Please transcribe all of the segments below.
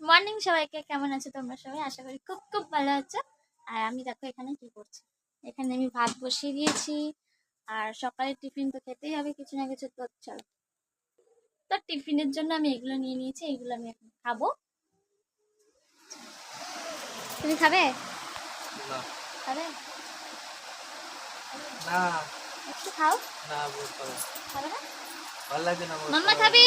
Good morning সবাইকে কেমন আছো তোমরা সবাই? আশা করি খুব খুব ভালো আছো। আর আমি দেখো এখানে কি করছি। এখানে আমি ভাত বসিয়ে দিয়েছি। আর সকালে টিফিন তো খেতেই হবে কিছু না কিছু তো চলো। তো টিফিনের জন্য আমি এগুলো নিয়ে নিয়েছি এগুলো আমি এখন খাব। তুমি খাবে? খাবে? না। একটু খাও। না খাবে না? ভালো লাগছে না মাম্মা খাবে?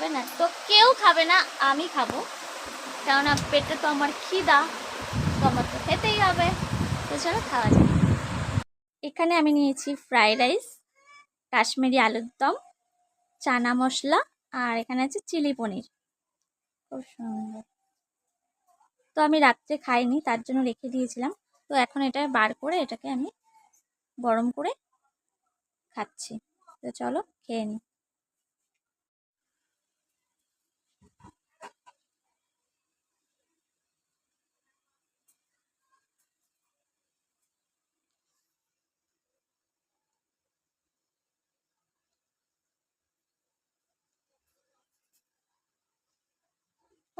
খাবে না। তো কেউ খাবে না, আমি খাব। কেননা পেটে তো আমার খিদা, তো আমার তো খেতেই হবে। তো চলো খাওয়া যাক। এখানে আমি নিয়েছি ফ্রাইড রাইস, কাশ্মীরি আলুর দম, চানা মশলা, আর এখানে আছে চিলি পনির। খুব সুন্দর। তো আমি রাত্রে খাইনি, তার জন্য রেখে দিয়েছিলাম। তো এখন এটা বার করে এটাকে আমি গরম করে খাচ্ছি। তো চলো খেয়ে নিই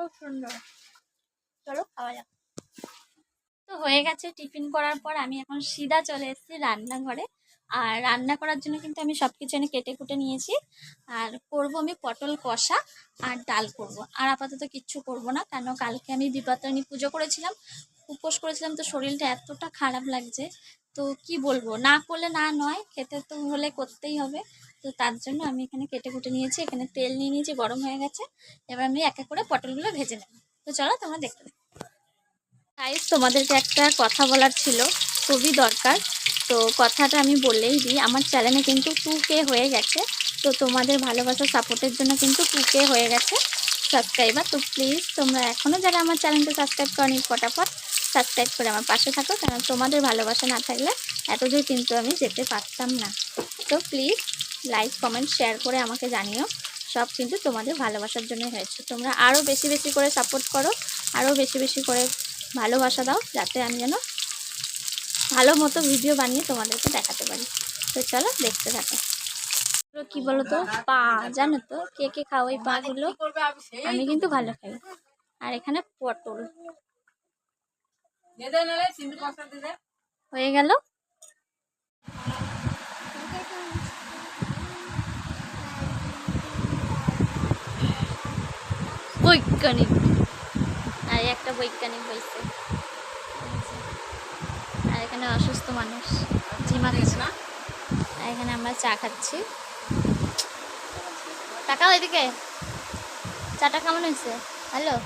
খুব সুন্দর। চলো খাওয়া যাক। তো হয়ে গেছে টিফিন করার পর আমি এখন সিধা চলে এসেছি রান্নাঘরে। আর রান্না করার জন্য কিন্তু আমি সব কিছু এনে কেটে কুটে নিয়েছি। আর করব আমি পটল কষা আর ডাল করব। আর আপাতত কিচ্ছু করব না, কেন কালকে আমি বিপত্তারিণী পুজো করেছিলাম, উপোস করেছিলাম, তো শরীরটা এতটা খারাপ লাগছে। তো কি বলব, না করলে না নয়, খেতে তো হলে করতেই হবে। তো তার জন্য আমি এখানে কেটে কুটে নিয়েছি, এখানে তেল নিয়ে নিয়েছি, গরম হয়ে গেছে। এবার আমি এক এক করে পটলগুলো ভেজে নেব। তো চলো তোমরা দেখতে। গাইস তোমাদেরকে একটা কথা বলার ছিল, খুবই দরকার। তো কথাটা আমি বললেই দিই, আমার চ্যানেলে কিন্তু টু কে হয়ে গেছে। তো তোমাদের ভালোবাসা সাপোর্টের জন্য কিন্তু টু কে হয়ে গেছে। সাবস্ক্রাইবার তো প্লিজ তোমরা এখনও যারা আমার চ্যানেলটা সাবস্ক্রাইব করনি, ফটাফট সাবস্ক্রাইব করে আমার পাশে থাকো কারণ তোমাদের ভালোবাসা না থাকলে এতদূর কিন্তু আমি যেতে পারতাম না। তো প্লিজ লাইক কমেন্ট শেয়ার করে আমাকে জানিও। সব কিন্তু তোমাদের ভালোবাসার জন্য হয়েছে। তোমরা আরও বেশি বেশি করে সাপোর্ট করো আরও বেশি বেশি করে ভালোবাসা দাও যাতে আমি যেন ভালো মতো ভিডিও বানিয়ে তোমাদেরকে দেখাতে পারি। তো চলো দেখতে থাকো। কি বলো তো পা জানো তো? কে কে খাও ওই পাগুলো? আমি কিন্তু ভালো খাই। আর এখানে পটল। হয়ে গেল? বৈজ্ঞানিক। আর একটা বৈজ্ঞানিক হয়েছে আর এখানে অসুস্থ মানুষ। ঝিমা খাচ্ছে। না? আর এখানে আমরা চা খাচ্ছি। টাকা এদিকে। চাটা কেমন হয়েছে হ্যালো?